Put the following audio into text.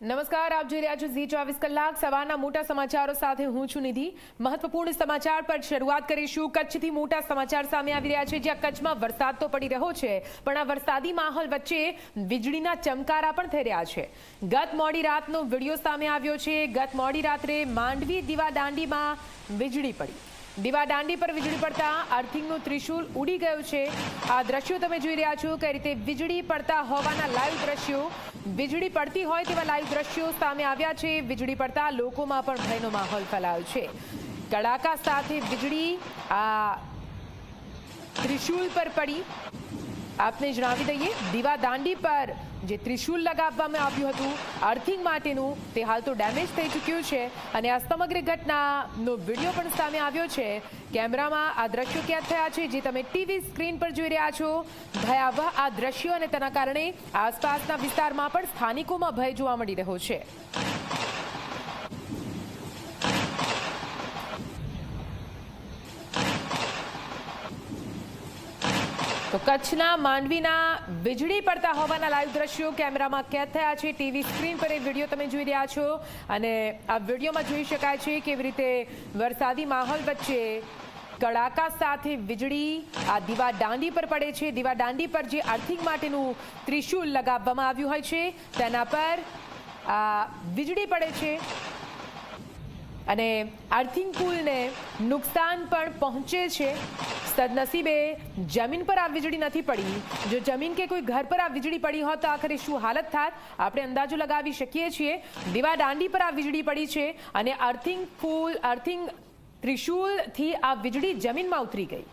નમસ્કાર, આપ જોઈ રહ્યા છો ઝી ચોવીસ કલાક. સવારના મોટા સમાચારો સાથે હું છું નિધિ. મહત્વપૂર્ણ સમાચાર પર શરૂઆત કરીશું. કચ્છથી મોટા સમાચાર સામે આવી રહ્યા છે. જ્યાં કચ્છમાં વરસાદ તો પડી રહ્યો છે, પણ આ વરસાદી માહોલ વચ્ચે વીજળીના ચમકારા પણ થઈ રહ્યા છે. ગત મોડી રાતનો વીડિયો સામે આવ્યો છે. ગત મોડી રાત્રે માંડવી દીવા દાંડીમાં વીજળી પડી. દીવા દાંડી પર વીજળી પડતા અર્થિંગનું ત્રિશુલ ઉડી ગયું છે. આ દ્રશ્યો તમે જોઈ રહ્યા છો કઈ રીતે વીજળી પડતા હોવાના લાઈવ દ્રશ્યો. વીજળી પડતી હોય તેવા લાઈવ દ્રશ્યો સામે આવ્યા છે. વીજળી પડતા લોકોમાં પણ ભયનો માહોલ ફેલાયો છે. કડાકા સાથે વીજળી આ ત્રિશુલ પર પડી. આપને જણાવી દઈએ દીવા દાંડી પર જે ત્રિશુલ લગાવવામાં આવ્યું હતું, અર્થિંગ માટેનું, તે હાલ તો ડેમેજ થઈ ચૂક્યું છે અને આ સમગ્ર ઘટનાનો વીડિયો પણ સામે આવ્યો છે. કેમેરામાં આ દ્રશ્યો ક્યાં થયા છે, જે તમે ટીવી સ્ક્રીન પર જોઈ રહ્યા છો. ભયાવહ આ દ્રશ્યો અને તેના કારણે આસપાસના વિસ્તારમાં પણ સ્થાનિકોમાં ભય જોવા મળી રહ્યો છે. તો કચ્છના માંડવીના વીજળી પડતા હોવાના લાઈવ દ્રશ્યો કેમેરામાં કેદ થયા છે. ટીવી સ્ક્રીન પર એ વીડિયો તમે જોઈ રહ્યા છો અને આ વિડીયોમાં જોઈ શકાય છે કેવી રીતે વરસાદી માહોલ વચ્ચે કડાકા સાથે વીજળી આ દીવા દાંડી પર પડે છે. દીવા દાંડી પર જે અર્થિંગ માટેનું ત્રિશુલ લગાવવામાં આવ્યું હોય છે, તેના પર આ વીજળી પડે છે અને અર્થિંગ પુલને નુકસાન પણ પહોંચે છે. સદનસીબે જમીન પર આ વીજળી નથી પડી. જો જમીન કે કોઈ ઘર પર આ વીજળી પડી હોત તો આખરે શું હાલત થાત? આપણે અંદાજો લગાવી શકીએ છીએ. દીવા દાંડી પર આ વીજળી પડી છે અને અર્થિંગ ફૂલ અર્થિંગ ત્રિશુલથી આ વીજળી જમીનમાં ઉતરી ગઈ.